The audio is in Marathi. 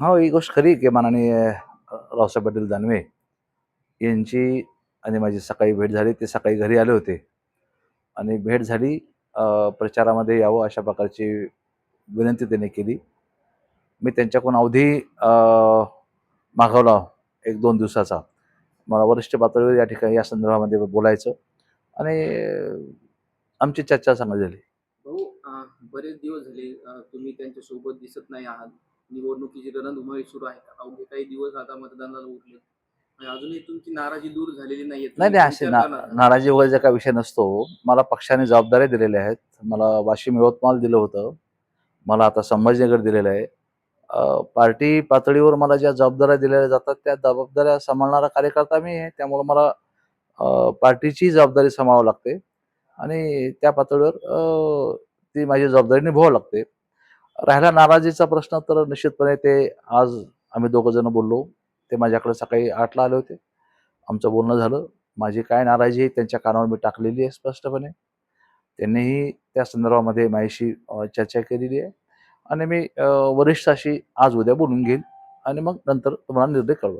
हो ही गोष्ट खरी की माननीय रावसाहेब पाटील दानवे यांची आणि माझी सकाळी भेट झाली ते सकाळी घरी आले होते. आणि भेट झाली प्रचारामध्ये यावं अशा प्रकारची विनंती त्यांनी केली. मी त्यांच्याकडून अवधी मागवला एक दोन दिवसाचा. मला वरिष्ठ पातळीवर या ठिकाणी या संदर्भामध्ये बोलायचं आणि आमची चर्चा चांगली झाली. भाऊ बरेच दिवस झाले तुम्ही त्यांच्यासोबत दिसत नाही आहात. निवडणुकीची रणधुमाळी सुरू आहे. अवघे काही दिवस आता मतदानाला उरले. आणि अजूनही तुमची नाराजी दूर झालेली नाहीये. नाही नाही असे ना नाराजी वगैरेचा काही विषय नसतो मला पक्षाने जबाबदाऱ्या दिलेल्या आहेत. मला वाशिम यवतमाळ दिलं होतं. मला आता संभाजीनगर दिलेलं आहे. अं, पार्टी पातळीवर मला ज्या जबाबदाऱ्या दिलेल्या जातात त्या जबाबदाऱ्या सांभाळणारा कार्यकर्ता मी आहे. त्यामुळं मला अं, पार्टीची जबाबदारी सांभाळावं लागते. आणि त्या पातळीवर अं, ती माझी जबाबदारी निभावावं लागते. राहिला नाराजीचा प्रश्न तर निश्चितपणे ते आज आम्ही दोघं जण बोललो. ते माझ्याकडे सकाळी आठला आले होते. आमचं बोलणं झालं. माझी काय नाराजी आहे त्यांच्या कानावर मी टाकलेली आहे स्पष्टपणे. त्यांनीही त्या संदर्भामध्ये माझ्याशी चर्चा केलेली आहे. आणि मी वरिष्ठाशी आज उद्या बोलून घेईन. आणि मग नंतर तुम्हाला निर्णय कळवं